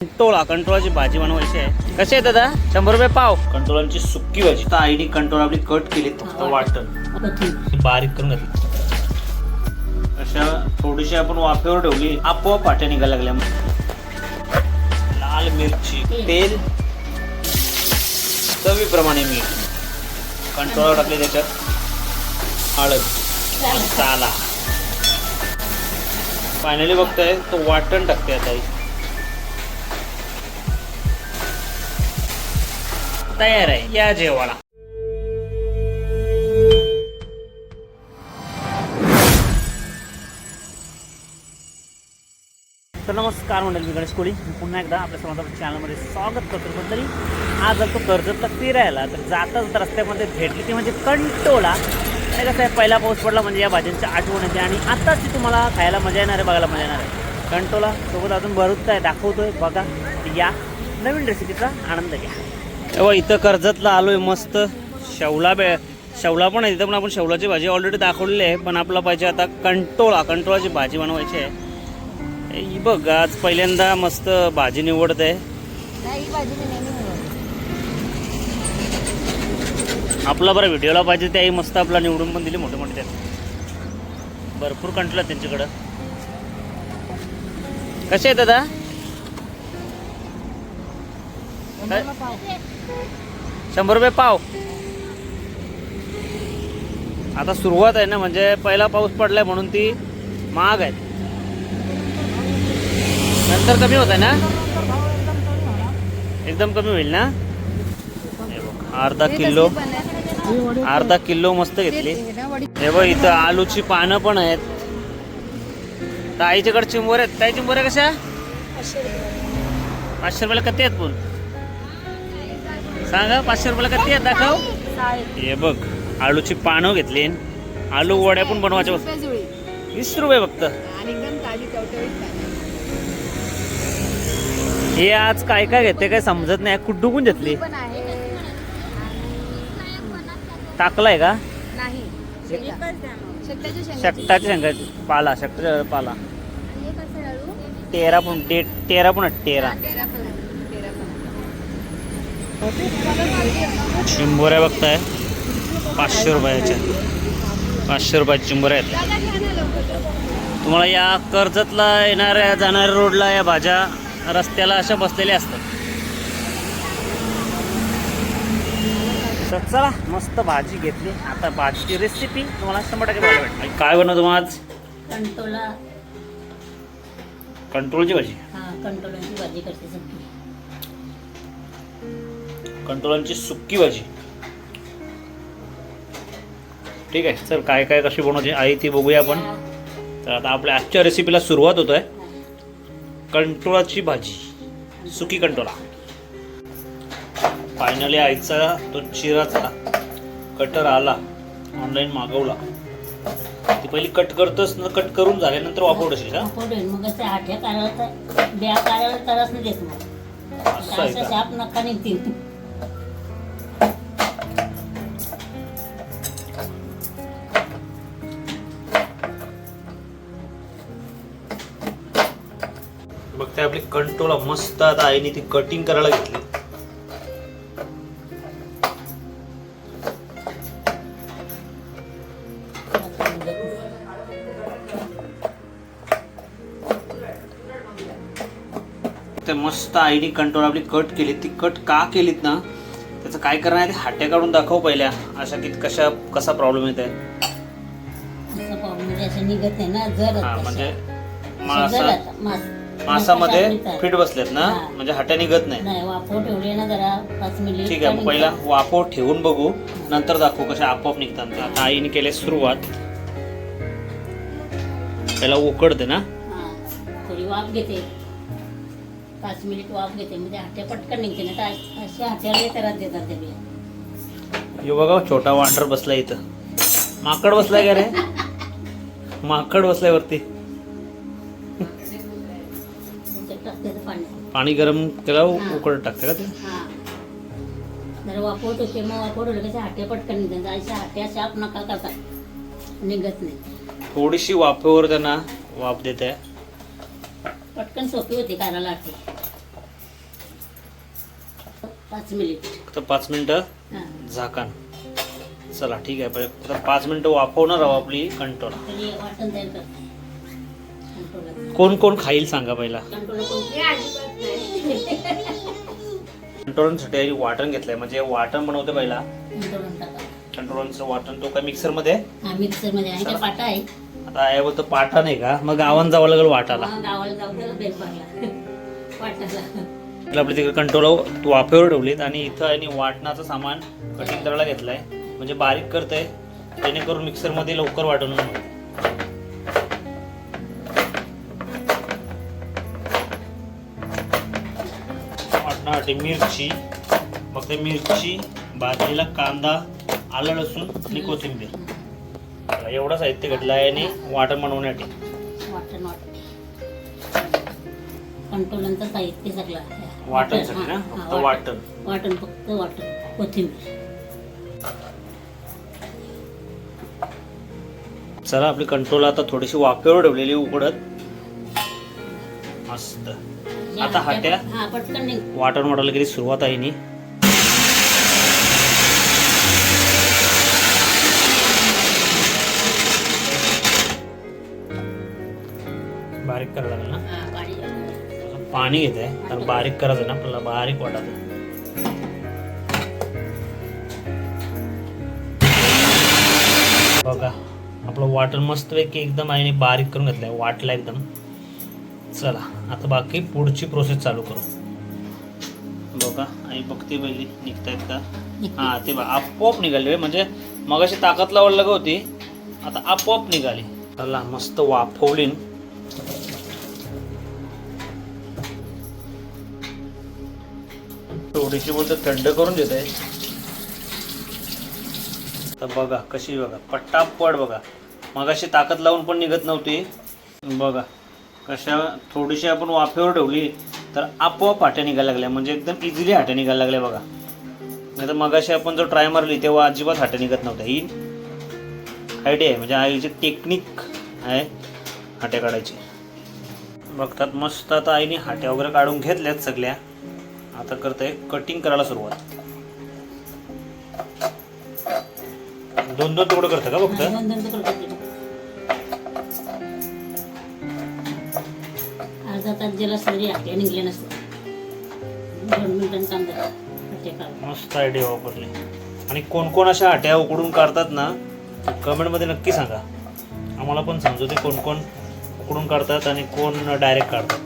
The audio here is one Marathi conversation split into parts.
कंटोळा कंटोळाची भाजी बनवायची आहे. कशी आहे दादा? शंभर रुपये पाव. कंटोळांची सुक्की भाजी. तर आईने कंटोळा आपली कट केली फक्त वाटण. बारीक करून घातली. अशा थोडीशी आपण वाफेवर ठेवली आपोआप पाट्या निघायला लागल्या. लाल मिरची तेल चवीप्रमाणे मीठ. कंटोळा टाकले त्याच्यात. हळद मसाला. फायनली बघताय तो वाटण टाकते आता तयार आहे. या जेवाला. तर नमस्कार मंडळी मी गणेश कोळी. मी पुन्हा एकदा आपल्या समाजाच्या चॅनलमध्ये स्वागत करतो. पण तरी आज जर तो कर्जतला फिरायला तर जाताच रस्त्यामध्ये भेटली ती म्हणजे कंटोला. आणि कसं आहे पहिला पाऊस पडला म्हणजे या भाज्यांची आठवण येते. आणि आत्ताच ती तुम्हाला खायला मजा येणार आहे बघायला मजा येणार आहे. कंटोला सोबत अजून भरूच काय दाखवतोय. बघा या नवीन रेसिपीचा आनंद घ्या. तेव्हा इथं कर्जतला आलोय मस्त. शेवला बे शेवला पण आहे तिथं पण आपण शेवलाची भाजी ऑलरेडी दाखवलेली आहे पण आपला पाहिजे आता कंटोळा कंटोळाची भाजी बनवायची आहे. ही बघ आज पहिल्यांदा मस्त भाजी निवडत. आहे. आपला बरं व्हिडिओला पाहिजे त्याही मस्त आपला निवडून पण दिली मोठे मोठे त्यात. भरपूर कंटलं त्यांच्याकडं. कसे आहेत दादा. शंभर रुपये पाव. आता सुरुवात आहे ना म्हणजे पहिला पाऊस पडलाय म्हणून ती महाग आहे. नंतर कमी होत आहे ना? एकदम कमी होईल ना? अर्धा किलो? अर्धा किलो मस्त घेतली. हे बघ इथं आलूची पानं पण आहेत. तर आईच्याकडे चिंबोऱ्या आहेत. काय चिंबोऱ्या कशा? पाचशे रुपयाला कती आहेत पण? सांगा पाचशे रुपयाला कती आहेत दाखव? हे बघ आलूची पानं घेतली. आलू वड्या पण बनवायच्या वीस रुपये जुळी. वीस रुपये फक्त. हे आज काय काय घेते काय समजत नाही. कुठून घेतली? टाकलाय का. शेकटाची. शकटाची शेंगाची पाला शकटाचा पाला. तेरा पण तेरा पण तेरा तेरा पण आहे. तेरा पण चिंबोऱ्या बघताय. पाचशे रुपयाच्या. पाचशे रुपयाच्या चिंबोऱ्या आहेत. आहे. तुम्हाला या कर्जतला येणाऱ्या जाणाऱ्या रोडला या भाज्या रस्त्याला अशा बसलेल्या असतात. तर चला मस्त भाजी घेतली. आता भाजीची रेसिपी तुम्हाला शंभर टक्के बघायला आणि काय बनवतो मग आज? कंटोला कंट्रोलची भाजी. हा कंटोलाची भाजी करते कंट्रोलांची सुक्की भाजी. ठीक आहे चल काय काय कशी बनवते आई ती बघूया आपण. तर आता आपल्या आजच्या रेसिपीला सुरुवात होत आहे कंटोळाची भाजी सुकी कंटोळा फायनली आईचा तो चिराचा कटर आला ऑनलाईन मागवला. ती पहिली कट करतोस ना कट करून झाल्यानंतर वापरशील का पडून मग असे आठ्या काढायला ब्या काढायला त्रास नाही देत मग. असं आहे अशा का? शाप नका निघतील. कंटोला मस्त आता आईने ती कटिंग करायला घेतली. ते मस्त आईने कंट्रोल आपली कट केली. ती कट का केलीत ना त्याचं काय करणार आहे ते हाट्या काढून दाखव पहिल्या. अशा की कशा कसा प्रॉब्लेम येत आहे असं पाहून म्हणजे असं निघत ना जर हा म्हणजे जर आता मास मासामध्ये मासा फिट बसलेत ना? हा. म्हणजे हाट्या निघत नाही. नाही ठेवले ना जरा पाच मिनिट. ठीक आहे मग पहिला वाफव ठेवून बघू. नंतर दाखवू कशा आपोआप निघतात. ते. आता आईने केले सुरुवात. पहिला उकडते ना? हा. थोडी वाफ घेते. पाच मिनिट वाफ घेते. म्हणजे हाट्या पटकन निघते ना तर अशा हाट्याला त्रास देतात ते बिया यो बघा छोटा वांडर बसलाय इथं. माकड बसलाय का रे? माकड बसलाय वरती. पाणी गरम केला उकळत टाकते का ते? हा. जरा वापरत वापरत होते कसे हाट्या पटकन निघतात. अशा हाट्या शाप नका करतात. निघत नाही. थोडीशी वाफेवर त्यांना वाफ देते. पटकन सोपी होती काराला हाटे. पाच मिनिट. फक्त पाच मिनटं हां. झाकण. चला ठीक आहे. पहिले पाच मिनटं वाफवणार आहोत आपली कंटोला तरी वाटण तयार करते. कंट्रोल कोण कोण खाईल सांगा पहिला. कंट्रोल कंटोलसाठी आधी वाटण घेतलंय. म्हणजे वाटण बनवते पहिला. कंट्रोल टाका कंटोलचं वाटण तो काय मिक्सरमध्ये त्या पाटा आहे. आता आहे बोलतो पाटा नाही का? मग गावात जावं लागेल वाटाला गावाला आपल्या तिकडे कंट्रोल वाफेवर ठेवलीत आणि इथं आणि वाटणाचं सामान कटिंग करायला घेतलंय. म्हणजे बारीक करतंय जेणेकरून मिक्सरमध्ये लवकर वाटून वाटणासाठी मिरची मग ते मिरची भाजलेला कांदा आलं लसूण आणि कोथिंबीर. एवढं साहित्य घेतलं आहे आणि वाटण बनवण्यासाठी. वाटण वाटण. कंट्रोलांचं साहित्य सगळं वाटणसाठी ना हा, फक्त वाटण. वाटण फक्त वाटण कोथिंबीर. चला आपली कंट्रोल आता थोडीशी वाफेवर ठेवलेली उकडत मस्त. आता हाट्या. हा पटकन निघ. वाटण वाटायला गेली सुरुवात आहे नी. बारीक करायला लागेल ना? हा, पाणी घेत आहे कारण बारीक करायचं ना आपल्याला बारीक वाटायचं. बघा आपलं वाटण मस्तपैकी एकदम आईने बारीक करून घेतलंय वाटला एकदम. चला आता बाकी पुढची प्रोसेस चालू करू. बघा आई बघते पहिली निघतायत का? हा ते बघा आपोआप निघाली म्हणजे मगाशी ताकद लावायला लागत होती? आता आपोआप निघाली. चला मस्त वाफवली थोडीशी बोलतो थंड करून देत आहे. तर बघा कशी बघा पट्टापट बघा. मगाशी ताकद लावून पण निघत नव्हती. बघा. कशा थोडीशी आपण वाफेवर ठेवली तर आपोआप हाट्या निघायला लागल्या. म्हणजे एकदम इझिली हाट्या निघायला लागल्या बघा. नाही तर मगाशी आपण जो ट्राय मारली तेव्हा अजिबात हाट्या निघत नव्हत्या. ही आयडिया आहे. म्हणजे आईची टेक्निक आहे हाट्या काढायची. बघतात मस्त आता आईने हाट्या वगैरे काढून घेतल्यात सगळ्या. आता करते कटिंग करायला सुरुवात. दोन दोन तुकडं करतं का फक्त? हा, दोन दोन तुकडे निघले नसते. दोन मिनिटांनी कांदा काढून मस्त आयडिया वापरली. आणि कोण कोण अशा आट्या उकडून काढतात ना कमेंटमध्ये नक्की सांगा. आम्हाला पण समजू ते कोण कोण उकडून काढतात आणि कोण डायरेक्ट काढतात.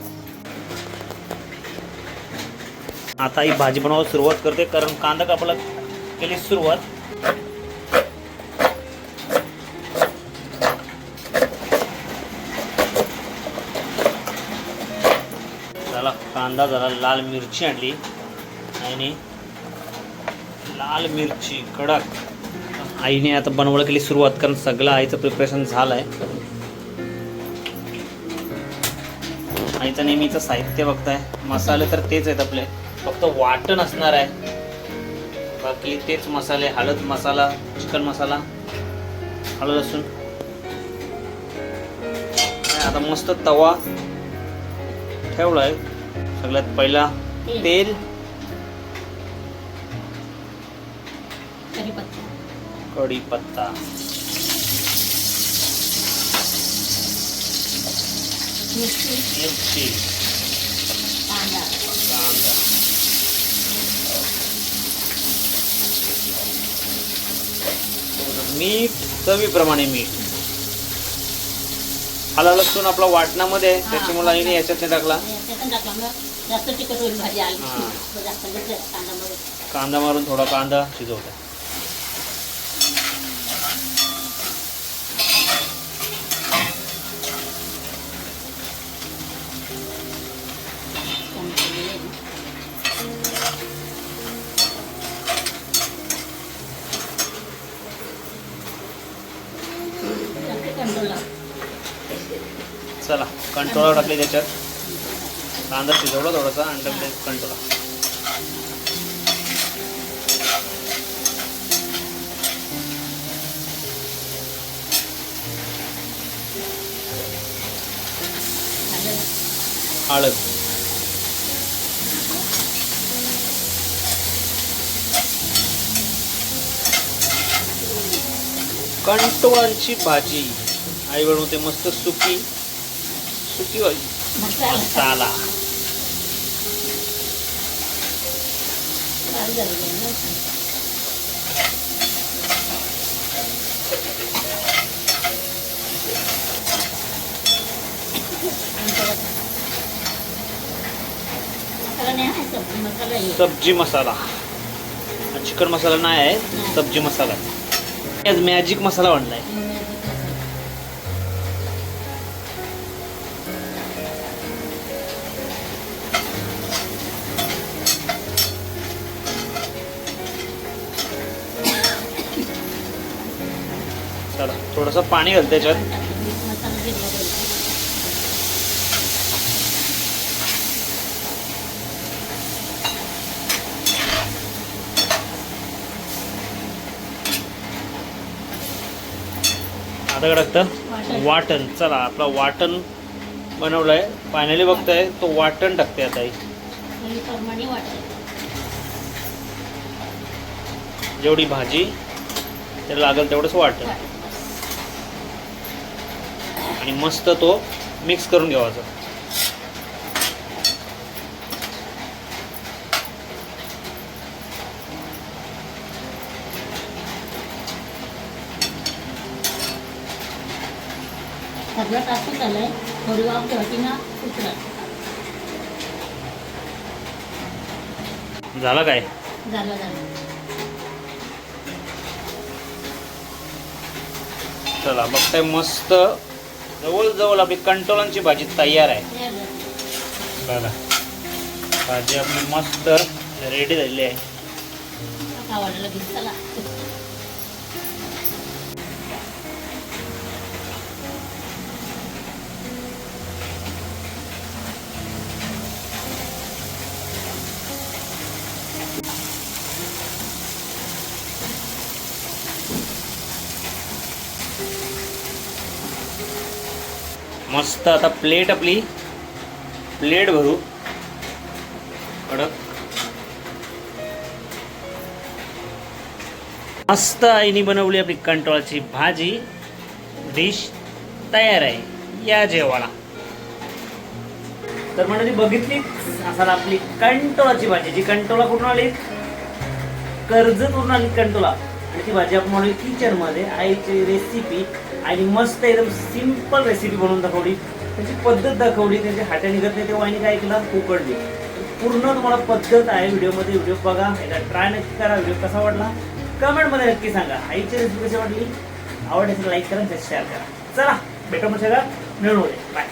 आता ही भाजी बनवायला सुरुवात करते कारण कांदा कापायला केली सुरुवात चला कांदा झाला लाल मिरची आणली. आणि लाल मिरची कडक. आईने आता बनवळ केली सुरुवात कारण सगळं आईचं प्रिपरेशन झालं आहे आईचं नेहमीचं साहित्य बघताय. मसाले तर तेच आहेत आपले. फक्त वाटण असणार आहे. बाकी तेच मसाले हळद मसाला चिकन मसाला हळद लसूण आता मस्त तवा ठेवलाय. सगळ्यात पहिला तेल. कढीपत्ता. मिरची. कांदा. मीठ चवीप्रमाणे मीठ. आला लसूण आपला वाटणामध्ये त्याच्यामुळे आईने याच्यात नाही टाकला. जास्त तिखट होईल भाजी आली. हा. जास्त घेतलं कांदा मारून थोडा कांदा शिजवला कंट्रोल चला कंट्रोलर टाकले त्याच्यात. कांदा शिजवला थोडासा आणि त्यामध्ये कंटोला. हळद. कंटोळांची भाजी. आई बनवते मस्त सुकी सुकी भाजी. मसाला. ना. सब्जी मसाला चिकन मसाला नाही आहे सब्जी मसाला मॅजिक मसाला बनलाय चला थोडस पाणी घाल त्याच्यात. आता काय टाकतं वाटण. चला आपला वाटण बनवलाय फायनली बघताय तो वाटण टाकते आता वाटायचं जेवढी भाजी त्याला लागेल तेवढंच वाटण. आणि मस्त तो मिक्स करून घ्यावाचा सगळं टाकून झालंय. थोडी वाफ ठेवायची ना उतरा झालं काय? झालं झालं. चला बघताय मस्त जवळजवळ आपली कंटोलांची भाजी तयार आहे. बघा. भाजी आपली मस्त रेडी झालेली आहे. मस्त आता प्लेट आपली. प्लेट भरू. कडक. मस्त आईने बनवली आपली कंटोळाची भाजी. डिश तयार आहे. या जेवाला तर म्हणजे बघितली? असाल आपली कंटोळाची भाजी. जी कंटोळा कुठून आली? कर्जतवरून आली कंटोला आणि ती भाजी आपण म्हणू किचनमध्ये. आईची रेसिपी आणि मस्त एकदम सिंपल रेसिपी बनवून दाखवली. त्याची पद्धत दाखवली त्याची हाट्या निघत नाही तेव्हा आणि काय केलं? उकडली. पूर्ण तुम्हाला पद्धत आहे व्हिडिओमध्ये व्हिडिओ बघा एकदा ट्राय नक्की करा व्हिडिओ कसा वाटला? कमेंटमध्ये नक्की सांगा. आईची रेसिपी कशी वाटली? आवडली लाईक करा शेअर करा. चला भेटा मग सगळं मिळून बाय